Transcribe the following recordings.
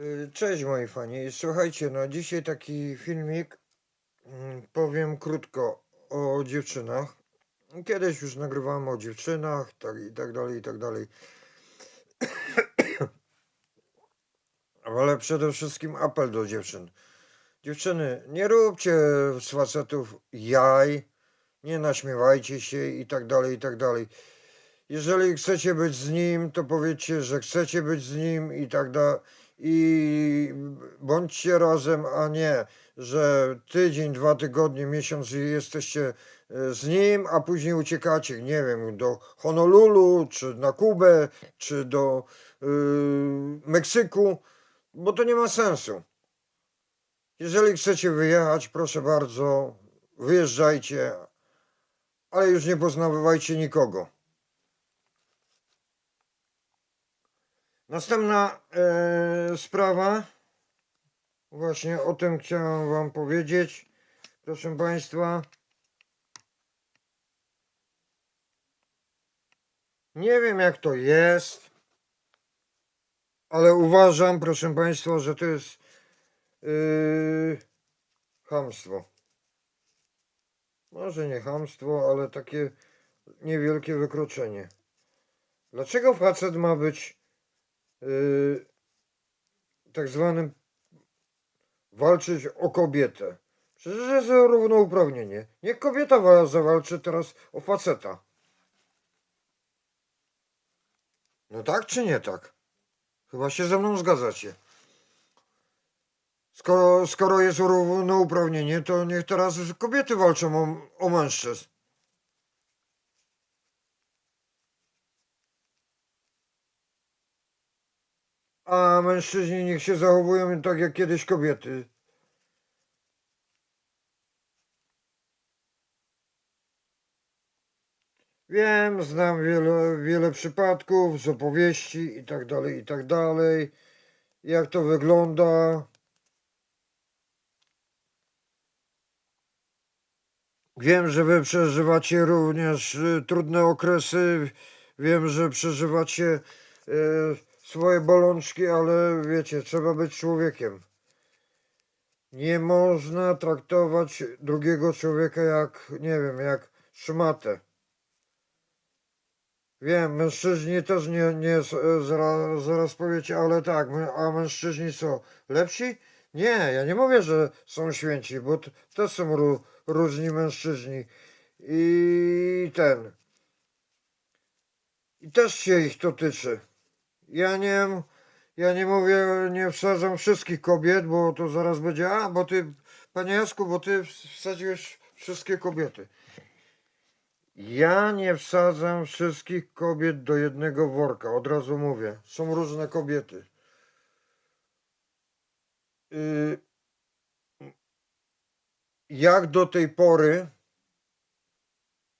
Y, Cześć moi fani. Słuchajcie, no dzisiaj taki filmik. mm, Powiem krótko o dziewczynach. Kiedyś już nagrywałem o dziewczynach, tak i tak dalej, i tak dalej. Ale przede wszystkim apel do dziewczyn. Dziewczyny, nie róbcie z facetów jaj, nie naśmiewajcie się i tak dalej, i tak dalej. Jeżeli chcecie być z nim, to powiedzcie, że chcecie być z nim i tak dalej. I bądźcie razem, a nie, że tydzień, dwa tygodnie, miesiąc jesteście e, z nim, a później uciekacie, nie wiem, do Honolulu, czy na Kubę, czy do yy, Meksyku, bo to nie ma sensu. Jeżeli chcecie wyjechać, proszę bardzo, wyjeżdżajcie, ale już nie poznawajcie nikogo. Następna e, sprawa. Właśnie o tym chciałem Wam powiedzieć. Proszę Państwa. Nie wiem jak to jest, ale uważam, proszę Państwa, że to jest yy, chamstwo. Może nie chamstwo, ale takie niewielkie wykroczenie. Dlaczego facet ma być yy, tak zwanym walczyć o kobietę? Przecież jest równouprawnienie. Niech kobieta wa- zawalczy teraz o faceta. No tak czy nie tak? Chyba się ze mną zgadzacie. Skoro, skoro jest równouprawnienie, to niech teraz kobiety walczą o, o mężczyzn. A mężczyźni niech się zachowują tak jak kiedyś kobiety. Wiem, znam wiele, wiele przypadków z opowieści i tak dalej, i tak dalej. Jak to wygląda. Wiem, że wy przeżywacie również y, trudne okresy. Wiem, że przeżywacie y, swoje bolączki, ale wiecie, trzeba być człowiekiem. Nie można traktować drugiego człowieka jak, nie wiem, jak szmatę. Wiem, mężczyźni też nie, nie zaraz, zaraz powiecie, ale tak, a mężczyźni są lepsi? Nie, ja nie mówię, że są święci, bo też są ró- różni mężczyźni. I ten. I też się ich to tyczy. Ja nie, ja nie mówię, nie wsadzam wszystkich kobiet, bo to zaraz będzie, a, bo ty, panie Jasku, bo ty wsadziłeś wszystkie kobiety. Ja nie wsadzam wszystkich kobiet do jednego worka, od razu mówię. Są różne kobiety. Y, Jak do tej pory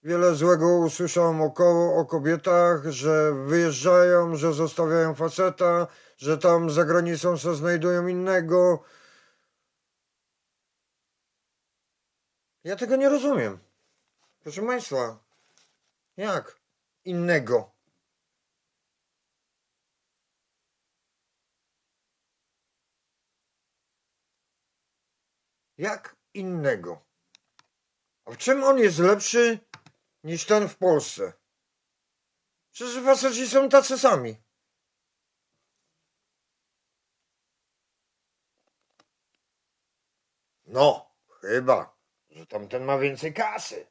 wiele złego usłyszałem o, ko- o kobietach, że wyjeżdżają, że zostawiają faceta, że tam za granicą se znajdują innego. Ja tego nie rozumiem. Proszę Państwa, jak innego? Jak innego? A w czym on jest lepszy niż ten w Polsce? Przecież faceci są tacy sami. No, chyba, że tamten ma więcej kasy.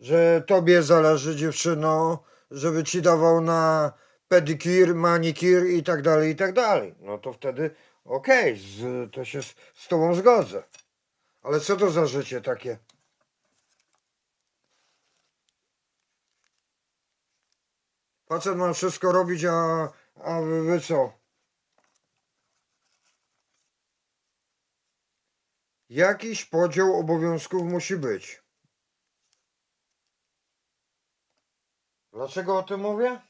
Że tobie zależy, dziewczyno, żeby ci dawał na pedikir, manikir i tak dalej, i tak dalej. No to wtedy okej, z- to się z, z tobą zgodzę. Ale co to za życie takie? Facet ma wszystko robić, a, a wy, co? Jakiś podział obowiązków musi być. Dlaczego o tym mówię?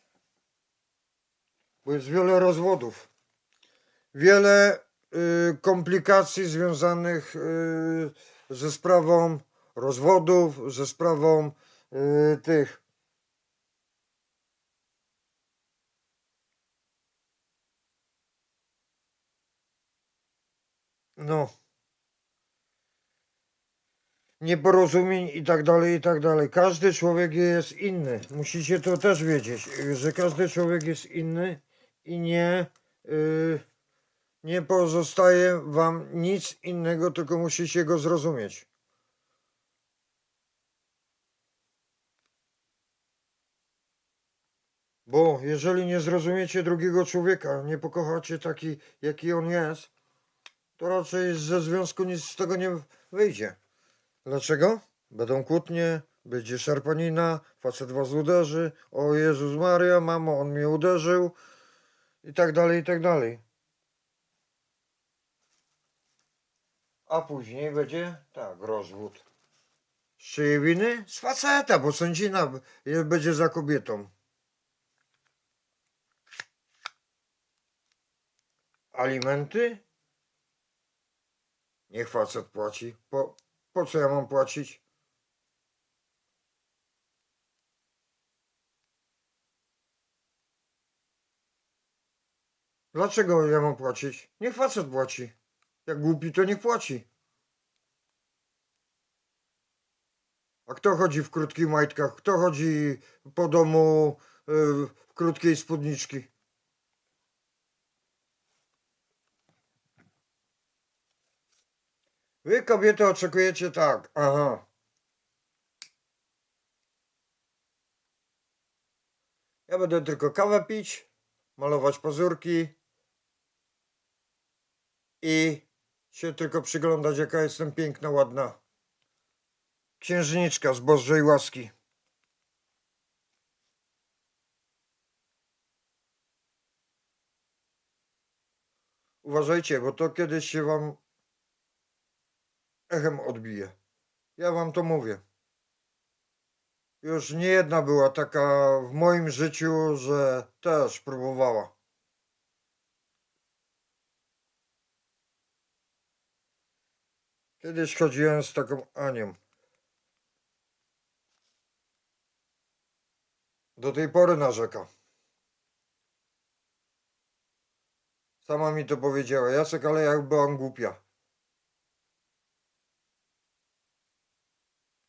Bo jest wiele rozwodów. Wiele y, komplikacji związanych y, ze sprawą rozwodów, ze sprawą y, tych no nieporozumień i tak dalej, i tak dalej. Każdy człowiek jest inny. Musicie to też wiedzieć, że każdy człowiek jest inny i nie, yy, nie pozostaje wam nic innego, tylko musicie go zrozumieć. Bo jeżeli nie zrozumiecie drugiego człowieka, nie pokochacie taki, jaki on jest, to raczej ze związku nic z tego nie wyjdzie. Dlaczego? Będą kłótnie, będzie szarpanina, facet was uderzy, o Jezus Maria, mamo, on mnie uderzył i tak dalej, i tak dalej. A później będzie, tak, rozwód. Z czyjej winy? Z faceta, bo sędzina będzie za kobietą. Alimenty? Niech facet płaci. Po, po co ja mam płacić? Dlaczego ja mam płacić? Niech facet płaci. Jak głupi, to niech płaci. A kto chodzi w krótkich majtkach? Kto chodzi po domu y, w krótkiej spódniczki? Wy kobiety oczekujecie tak. Aha. Ja będę tylko kawę pić, malować pazurki i się tylko przyglądać, jaka jestem piękna, ładna. Księżniczka z Bożej łaski. Uważajcie, bo to kiedyś się wam echem odbije. Ja wam to mówię. Już nie jedna była taka w moim życiu, że też próbowała. Kiedyś chodziłem z taką Anią. Do tej pory narzeka. Sama mi to powiedziała. Jacek, ale jak byłam głupia.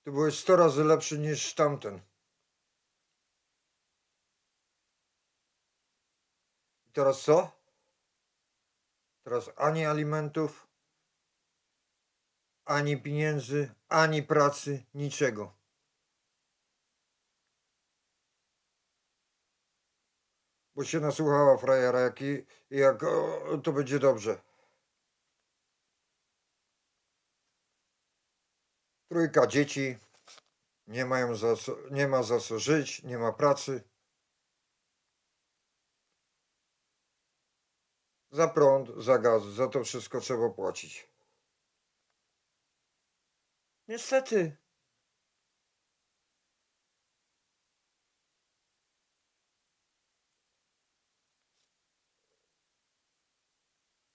Ty byłeś 100 razy lepszy niż tamten. I teraz co? Teraz ani alimentów, ani pieniędzy, ani pracy, niczego. Bo się nasłuchała frajera, jaki, jak o, to będzie dobrze. Trójka dzieci, nie mają za co, nie ma za co żyć, nie ma pracy. Za prąd, za gaz, za to wszystko trzeba płacić. Niestety.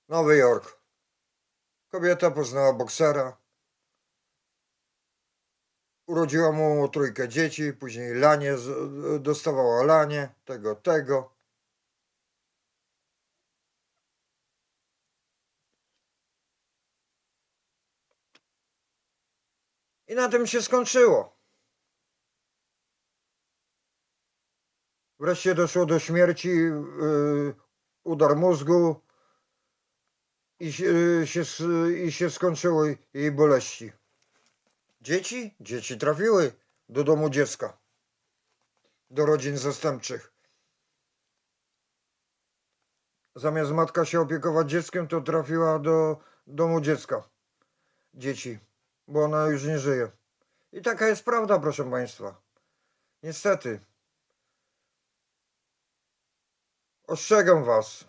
Nowy Jork. Kobieta poznała boksera. Urodziła mu trójkę dzieci, później lanie, dostawała lanie, tego, tego. I na tym się skończyło. Wreszcie doszło do śmierci, yy, udar mózgu i się, się, s- i się skończyło jej boleści. Dzieci? Dzieci trafiły do domu dziecka, do rodzin zastępczych. Zamiast matka się opiekować dzieckiem, to trafiła do domu dziecka. Dzieci, bo ona już nie żyje. I taka jest prawda, proszę Państwa. Niestety. Ostrzegam Was.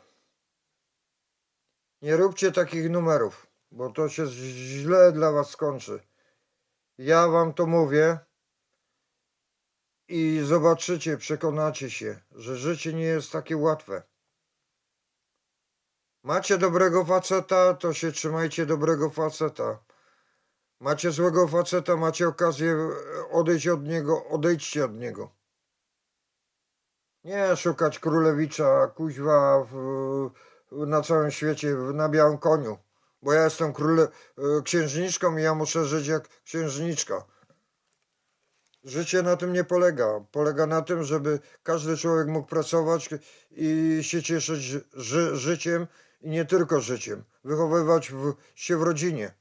Nie róbcie takich numerów, bo to się źle dla Was skończy. Ja Wam to mówię i zobaczycie, przekonacie się, że życie nie jest takie łatwe. Macie dobrego faceta, to się trzymajcie dobrego faceta. Macie złego faceta, macie okazję e, odejść od niego, odejdźcie od niego. Nie szukać królewicza, kuźwa w, na całym świecie, na białym koniu. Bo ja jestem króle, księżniczką i ja muszę żyć jak księżniczka. Życie na tym nie polega. Polega na tym, żeby każdy człowiek mógł pracować i się cieszyć ży, życiem i nie tylko życiem. Wychowywać w, się w rodzinie.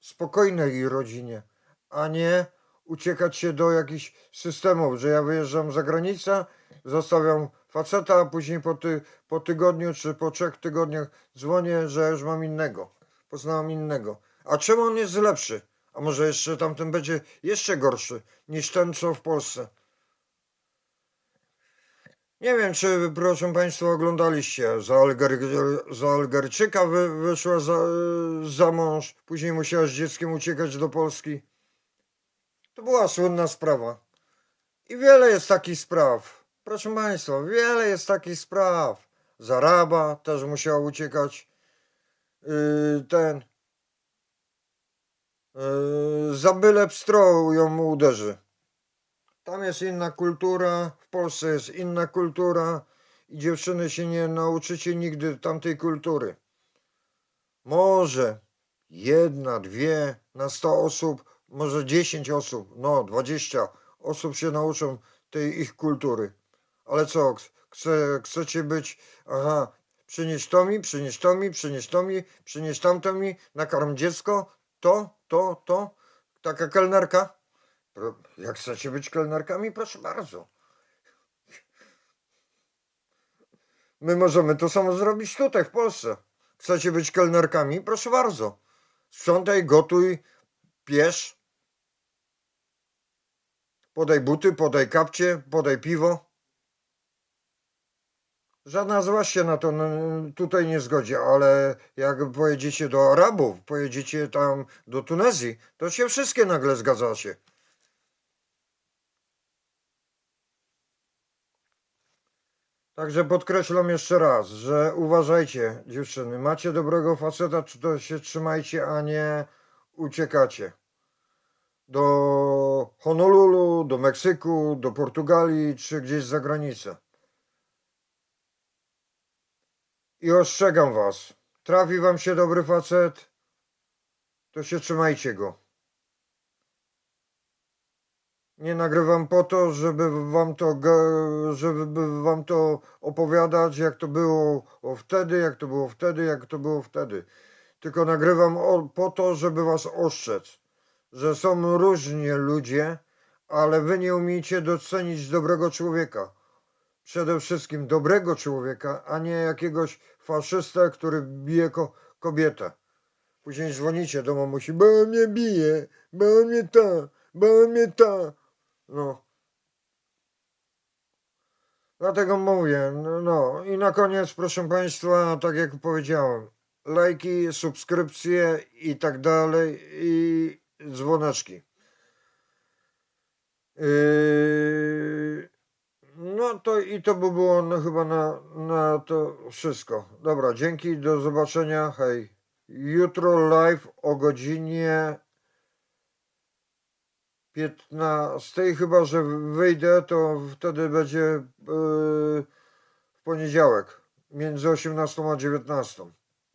Spokojnej rodzinie, a nie uciekać się do jakichś systemów, że ja wyjeżdżam za granicę, zostawiam faceta, a później po, ty, po tygodniu czy po trzech tygodniach dzwonię, że już mam innego. Poznałam innego. A czemu on jest lepszy? A może jeszcze tamten będzie jeszcze gorszy niż ten, co w Polsce? Nie wiem, czy proszę Państwa oglądaliście. Za, Alger, za Algerczyka wy, wyszła za, za mąż, później musiała z dzieckiem uciekać do Polski. To była słynna sprawa. I wiele jest takich spraw. Proszę Państwa, wiele jest takich spraw. Zaraba też musiała uciekać. Yy, ten. Yy, za byle pstro ją uderzy. Tam jest inna kultura, w Polsce jest inna kultura i dziewczyny się nie nauczycie nigdy tamtej kultury. Może jedna, dwie na 100 osób, może 10 osób, no 20 osób się nauczą tej ich kultury. Ale co, ch- chce, chcecie być, aha, przynieś to mi, przynieś to mi, przynieś to mi, przynieś tamto mi, nakarm dziecko, to, to, to, taka kelnerka. Jak chcecie być kelnerkami, proszę bardzo. My możemy to samo zrobić tutaj, w Polsce. Chcecie być kelnerkami? Proszę bardzo. Sprzątaj, gotuj, piesz. Podaj buty, podaj kapcie, podaj piwo. Żadna z was się na to tutaj nie zgodzi, ale jak pojedziecie do Arabów, pojedziecie tam do Tunezji, to się wszystkie nagle zgadzacie. Także podkreślam jeszcze raz, że uważajcie, dziewczyny, macie dobrego faceta, czy to się trzymajcie, a nie uciekacie. Do Honolulu, do Meksyku, do Portugalii, czy gdzieś za granicę. I ostrzegam was, trafi wam się dobry facet, to się trzymajcie go. Nie nagrywam po to, żeby wam to, żeby wam to opowiadać, jak to było wtedy, jak to było wtedy, jak to było wtedy. Tylko nagrywam po to, żeby was ostrzec, że są różni ludzie, ale wy nie umiecie docenić dobrego człowieka. Przede wszystkim dobrego człowieka, a nie jakiegoś faszystę, który bije ko- kobietę. Później dzwonicie do mamusi, bo on mnie bije, bo on mnie ta, bo on mnie ta. No. Dlatego mówię, no, no. I na koniec, proszę Państwa, tak jak powiedziałem, lajki, subskrypcje i tak dalej, i dzwoneczki. Yy, no to i to by było no, chyba na, na to wszystko. Dobra, dzięki, do zobaczenia, hej. Jutro live o godzinie 15, chyba że wyjdę, to wtedy będzie yy, w poniedziałek, między 18 a 19.